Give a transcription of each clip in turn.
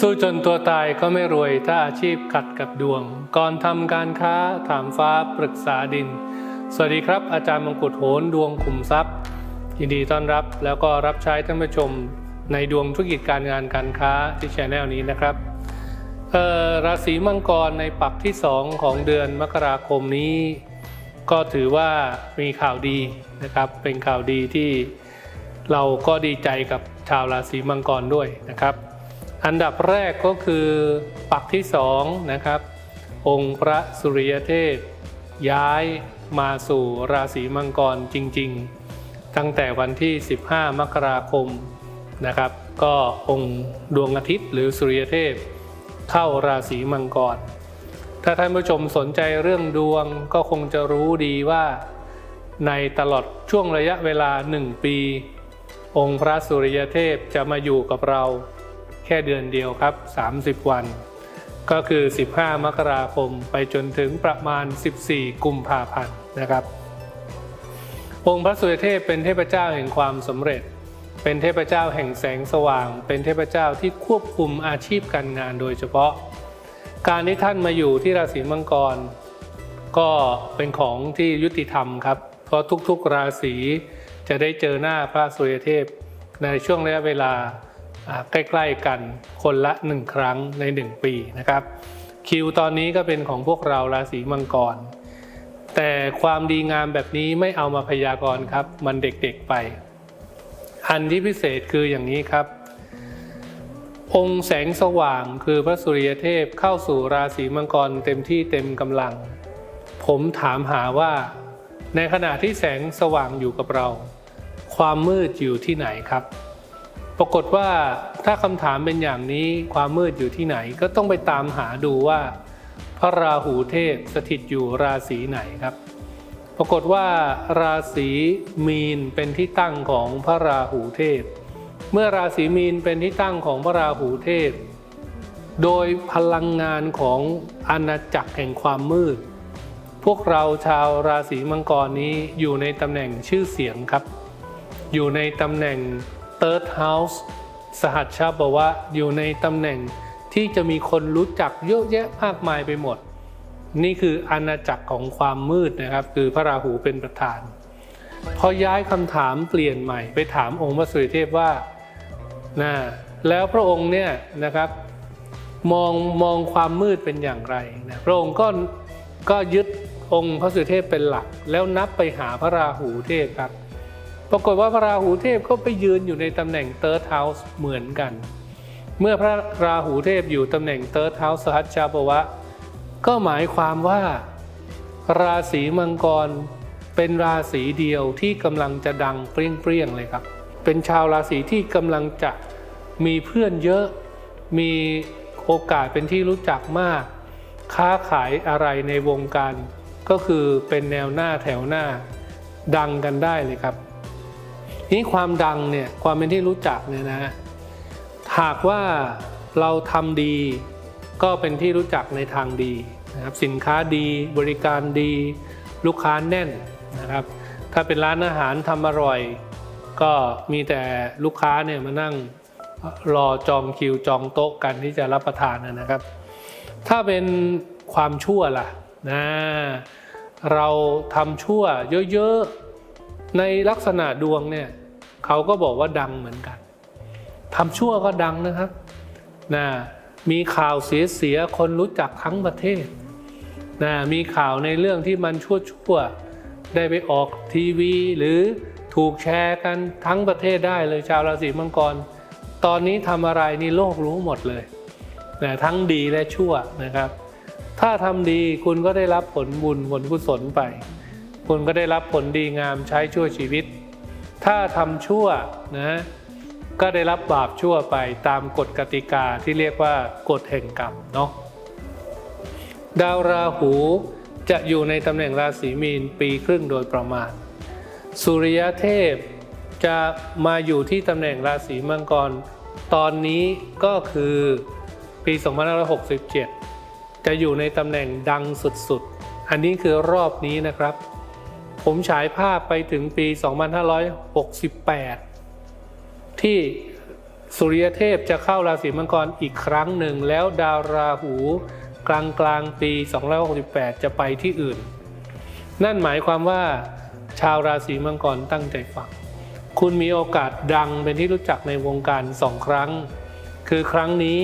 สู้จนตัวตายก็ไม่รวยถ้าอาชีพขัดกับดวง ก่อนทำการค้าถามฟ้าปรึกษาดิน สวัสดีครับ อาจารย์มงกุฎโหนดวงขุมทรัพย์ ยินดีต้อนรับแล้วก็รับใช้ท่านผู้ชมในดวงธุรกิจการงานการค้าที่ชแนลนี้นะครับราศีมังกรในปักที่ 2 ของเดือนมกราคมนี้ ก็ถือว่ามีข่าวดีนะครับ เป็นข่าวดีที่เราก็ดีใจกับชาวราศีมังกรด้วยนะครับ อันดับแรกก็คือปักที่สองนะครับ องค์พระสุริยเทพย้ายมาสู่ราศีมังกรจริง ๆ ตั้งแต่วันที่ 15 มกราคมนะครับ ก็องค์ดวงอาทิตย์หรือสุริยเทพ เข้าราศีมังกร ถ้าท่านผู้ชมสนใจเรื่องดวงก็คงจะรู้ดีว่า ในตลอดช่วงระยะเวลา 1 ปี องค์พระสุริยเทพจะมาอยู่กับเรา แค่เดือนเดียวครับ 30 วัน ก็คือ 15 มกราคมไปจนถึงประมาณ 14 กุมภาพันธ์นะครับ องค์พระสุริยเทพเป็นเทพเจ้าแห่งความสำเร็จ เป็นเทพเจ้าแห่งแสงสว่าง เป็นเทพเจ้าที่ควบคุมอาชีพการงานโดยเฉพาะ การที่ท่านมาอยู่ที่ราศีมังกร ก็เป็นของที่ยุติธรรมครับ เพราะทุกๆราศีจะได้เจอหน้าพระสุริยเทพในช่วงระยะเวลา ใกล้ๆกันคนละหนึ่งครั้งใน 1 ปีนะครับ คิวตอนนี้ก็เป็นของพวกเราราศีมังกร แต่ความดีงามแบบนี้ไม่เอามาพยากรณ์ครับ มันเด็กๆไป อันที่พิเศษคืออย่างนี้ครับ องค์แสงสว่างคือพระสุริยเทพเข้าสู่ราศีมังกรเต็มที่เต็มกำลัง ผมถามหาว่า ในขณะที่แสงสว่างอยู่กับเรา ความมืดอยู่ที่ไหนครับ ปรากฏว่าถ้าคำถามเป็นอย่างนี้ความมืดอยู่ที่ไหนก็ต้องไปตามหาดูว่า พระราหูเทพสถิตอยู่ราศีไหนครับ ปรากฏว่าราศีมีนเป็นที่ตั้งของพระราหูเทพ เมื่อราศีมีนเป็นที่ตั้งของพระราหูเทพ โดยพลังงานของอาณาจักรแห่งความมืด พวกเราชาวราศีมังกรนี้อยู่ในตำแหน่งชื่อเสียงครับ อยู่ในตำแหน่ง Third House สหัชชาบอกวะอยู่ในตำแหน่งที่จะมีคนรู้จักเยอะแยะมากมายไปหมด นี่คืออาณาจักรของความมืดนะครับ คือพระราหูเป็นประธาน พอย้ายคำถามเปลี่ยนใหม่ ไปถามองค์พระสุริเทพว่านะแล้วพระองค์เนี่ยนะครับมองมองความมืดเป็นอย่างไรนะพระองค์ก็ก็ยึดองค์พระสุริเทพเป็นหลัก แล้วนับไปหาพระราหูเทพครับ ปรากฏว่าพระราหูเทพก็ไปยืนอยู่ในตำแหน่ง Third House เหมือนกัน เมื่อพระราหูเทพอยู่ตำแหน่ง Third House สหัชชาปวะ ก็หมายความว่า ราศีมังกรเป็นราศีเดียวที่กำลังจะดังเปรี้ยงๆเลยครับ เป็นชาวราศีที่กำลังจะมีเพื่อนเยอะ มีโอกาสเป็นที่รู้จักมาก ค้าขายอะไรในวงการ ก็คือเป็นแนวหน้าแถวหน้าดังกันได้เลยครับ นี้ความดังเนี่ยความเป็นที่รู้จักเนี่ยนะฮะหากว่าเราทำดี ก็เป็นที่รู้จักในทางดีนะครับสินค้าดีบริการดี ลูกค้าแน่นนะครับ ถ้าเป็นร้านอาหารทำอร่อย ก็มีแต่ลูกค้าเนี่ยมานั่งรอจองคิวจองโต๊ะกันที่จะรับประทานนะครับ ถ้าเป็นความชั่วล่ะนะเราทำชั่วเยอะๆ ในลักษณะดวงเนี่ยเขาก็บอกว่าดังเหมือนกันทำชั่วก็ดังนะครับนะมีข่าวเสียๆคนรู้จักทั้งประเทศนะมีข่าวในเรื่องที่มันชั่วๆได้ไปออกทีวี หรือถูกแชร์กันทั้งประเทศได้เลยชาวราศีมังกร ตอนนี้ทำอะไรนี่โลกรู้หมดเลยนะทั้งดีและชั่วนะครับ ถ้าทำดีคุณก็ได้รับผลบุญผลกุศลไป คุณก็ได้รับผลดีงามใช้ชั่วชีวิต ถ้าทำชั่วนะก็ได้รับบาปชั่วไปตามกฎกติกาที่เรียกว่ากฎแห่งกรรมเนาะดาวราหูจะอยู่ในตำแหน่งราศีมีนปีครึ่งโดยประมาณ สุริยเทพจะมาอยู่ที่ตำแหน่งราศีมังกร ตอนนี้ก็คือปี 2567 จะอยู่ในตำแหน่งดังสุดๆ อันนี้คือรอบนี้นะครับ ผมฉายภาพไปถึงปี 2568 ที่สุริยเทพจะเข้าราศีมังกรอีกครั้งหนึ่ง แล้วดาวราหูกลางกลางปี 2568 จะไปที่อื่น นั่นหมายความว่าชาวราศีมังกรตั้งใจฟัง คุณมีโอกาสดังเป็นที่รู้จักในวงการสองครั้ง คือครั้งนี้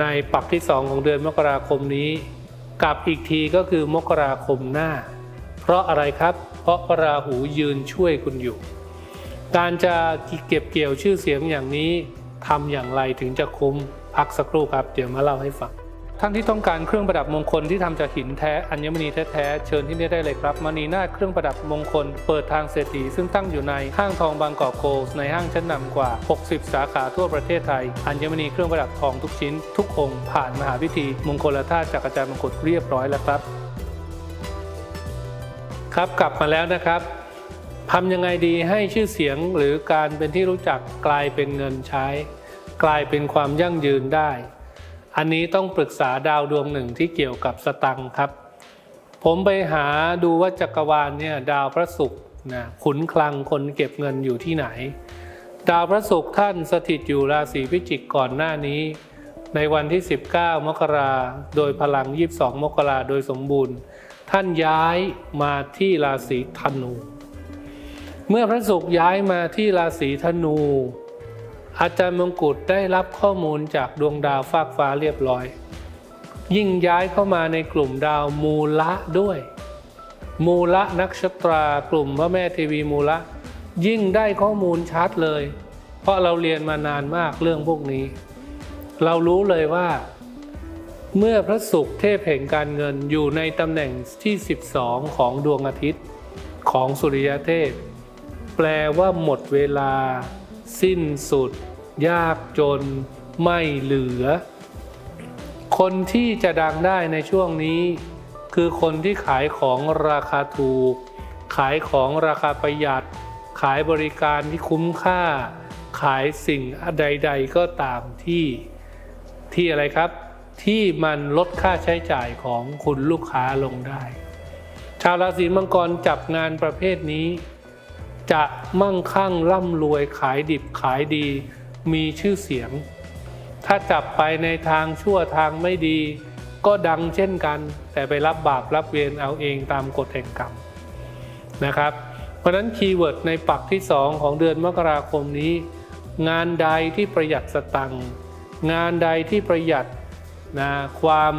ในปักที่สองของเดือนมกราคมนี้ กับอีกทีก็คือมกราคมหน้า เพราะอะไรครับ เพราะพระราหูยืนช่วยคุณอยู่ การจะเก็บเกี่ยวชื่อเสียงอย่างนี้ทำอย่างไรถึงจะคุ้มพักสักครู่ครับ เดี๋ยวมาเล่าให้ฟังท่านที่ต้องการเครื่องประดับมงคลที่ทำจากหินแท้อัญมณีแท้ๆเชิญที่นี่ได้เลยครับมณีนาถเครื่องประดับมงคล เปิดทางเศรษฐีซึ่งตั้งอยู่ในห้างทองบางกอกโกลส์ในห้างชั้นนำกว่า 60 สาขาทั่วประเทศไทย อัญมณีเครื่องประดับทองทุกชิ้น ทุกองค์ผ่านมหาพิธีมงคลธาตุจากอาจารย์มงกุฎเรียบร้อยแล้วครับ ครับกลับมาแล้วนะครับทำยังไงดีให้ชื่อเสียงหรือการเป็นที่รู้จักกลายเป็นเงินใช้ กลายเป็นความยั่งยืนได้ อันนี้ต้องปรึกษาดาวดวงหนึ่งที่เกี่ยวกับสตังค์ครับ ผมไปหาดูว่าจักรวาลเนี่ยดาวพระศุกร์นะขุนคลังคนเก็บเงินอยู่ที่ไหน ดาวพระศุกร์ท่านสถิตอยู่ราศีพิจิกก่อนหน้านี้ ในวันที่ 19 มกราโดยพลัง 22 มกราโดยสมบูรณ์ ท่านย้ายมาที่ราศีธนู เมื่อพระศุกร์ย้ายมาที่ราศีธนู อาจารย์มงกุฎได้รับข้อมูลจากดวงดาวฟากฟ้าเรียบร้อย ยิ่งย้ายเข้ามาในกลุ่มดาวมูละด้วย มูละนักชตรากลุ่มพระแม่เทวีมูละ ยิ่งได้ข้อมูลชัดเลย เพราะเราเรียนมานานมากเรื่องพวกนี้ เรารู้เลยว่า เมื่อพระศุกร์เทพแห่งการเงินอยู่ในตำแหน่งที่ 12 ของดวงอาทิตย์ของสุริยเทพ แปลว่าหมดเวลา สิ้นสุด ยากจน ไม่เหลือ คนที่จะดังได้ในช่วงนี้ คือคนที่ขายของราคาถูก ขายของราคาประหยัด ขายบริการที่คุ้มค่า ขายสิ่งใด ๆ ก็ตามที่ที่อะไรครับ ที่มันลดค่าใช้จ่ายของคุณลูกค้าลงได้ ชาวราศีมังกรจับงานประเภทนี้ จะมั่งคั่งร่ำรวยขายดิบขายดี มีชื่อเสียง ถ้าจับไปในทางชั่วทางไม่ดี ก็ดังเช่นกัน แต่ไปรับบาปรับเวรเอาเองตามกฎแห่งกรรมนะครับ เพราะนั้นคีย์เวิร์ดในปักที่ 2 ของเดือนมกราคมนี้ งานใดที่ประหยัดสตังงานใดที่ประหยัด นะความ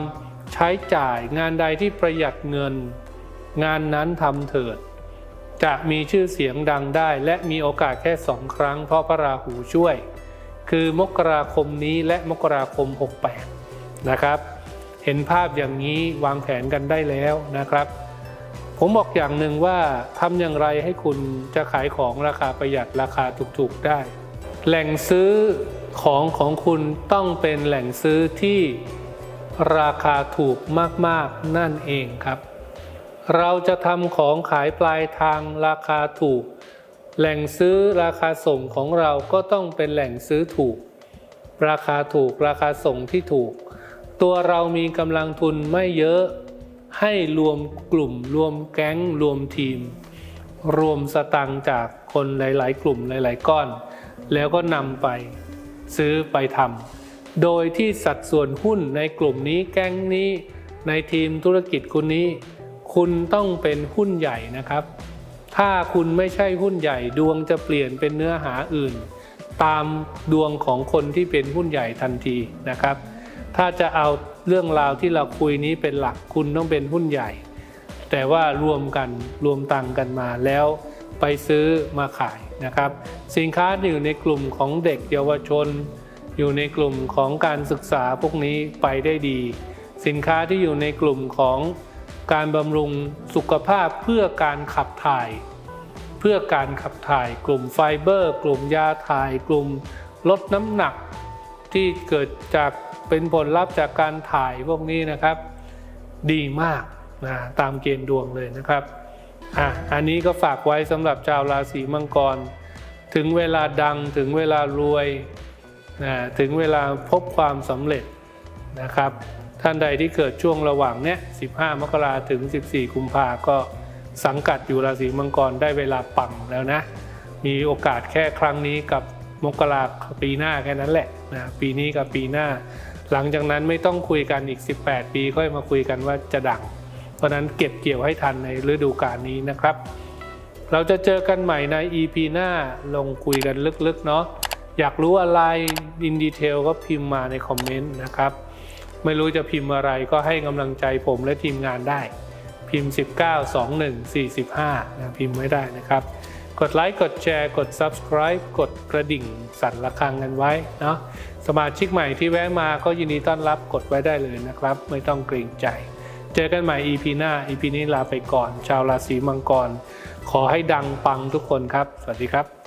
ใช้จ่ายงานใดที่ประหยัดเงิน งานนั้นทำเถิด จะมีชื่อเสียงดังได้ และมีโอกาสแค่สองครั้งเพราะพระราหูช่วย คือมกราคมนี้และมกราคม 68 นะครับ เห็นภาพอย่างนี้วางแผนกันได้แล้วนะครับ ผมบอกอย่างหนึ่งว่าทำอย่างไรให้คุณจะขายของราคาประหยัดราคาถูกๆได้ แหล่งซื้อของของคุณต้องเป็นแหล่งซื้อที่ ราคาถูกมากๆนั่นเองครับ เราจะทำของขายปลายทางราคาถูก แหล่งซื้อราคาส่งของเราก็ต้องเป็นแหล่งซื้อถูก ราคาถูกราคาส่งที่ถูก ตัวเรามีกำลังทุนไม่เยอะ ให้รวมกลุ่ม รวมแก๊ง รวมทีม รวมสตังค์จากคนหลาย ๆ กลุ่มหลาย ๆ ก้อน แล้วก็นำไปซื้อไปทำ โดยที่สัดส่วนหุ้นในกลุ่มนี้แก๊งนี้ในทีมธุรกิจคุณนี้ คุณต้องเป็นหุ้นใหญ่นะครับ ถ้าคุณไม่ใช่หุ้นใหญ่ดวงจะเปลี่ยนเป็นเนื้อหาอื่น ตามดวงของคนที่เป็นหุ้นใหญ่ทันทีนะครับ ถ้าจะเอาเรื่องราวที่เราคุยนี้เป็นหลักคุณต้องเป็นหุ้นใหญ่ แต่ว่ารวมกันรวมตังกันมาแล้วไปซื้อมาขายนะครับ สินค้าอยู่ในกลุ่มของเด็กเยาวชน อยู่ในกลุ่มของการศึกษาพวกนี้ไปได้ดี สินค้าที่อยู่ในกลุ่มของการบำรุงสุขภาพเพื่อการขับถ่าย เพื่อการขับถ่าย กลุ่มไฟเบอร์ กลุ่มยาถ่าย กลุ่มลดน้ำหนัก ที่เกิดจากเป็นผลลัพธ์จากการถ่ายพวกนี้นะครับ ดีมากนะตามเกณฑ์ดวงเลยนะครับอะอันนี้ก็ฝากไว้สำหรับชาวราศีมังกร ถึงเวลาดังถึงเวลารวย นะถึงเวลาพบความสำเร็จนะครับ ท่านใดที่เกิดช่วงระหว่างเนี้ย 15 มกราถึง 14 กุมภาก็สังกัดอยู่ราศีมังกรได้เวลาปังแล้วนะ มีโอกาสแค่ครั้งนี้กับมกราปีหน้าแค่นั้นแหละนะปีนี้กับปีหน้า หลังจากนั้นไม่ต้องคุยกันอีก 18 ปีค่อยมาคุยกันว่าจะดัง เพราะนั้นเก็บเกี่ยวให้ทันในฤดูกาลนี้นะครับ เราจะเจอกันใหม่ใน EP หน้าลงคุยกันลึกๆเนาะ อยากรู้อะไรอินดีเทลก็พิมพ์มาในคอมเมนต์นะครับ ไม่รู้จะพิมพ์อะไรก็ให้กำลังใจผมและทีมงานได้ พิมพ์ 19 21 45นะพิมพ์ไว้ได้นะครับ กดไลค์กดแชร์กด Subscribe กดกระดิ่งสั่นระฆังกันไว้เนาะสมาชิกใหม่ที่แวะมาก็ยินดีต้อนรับกดไว้ได้เลยนะครับ ไม่ต้องเกรงใจ เจอกันใหม่ EP หน้า EP นี้ลาไปก่อน ชาวราศีมังกร ขอให้ดังปังทุกคนครับ สวัสดีครับ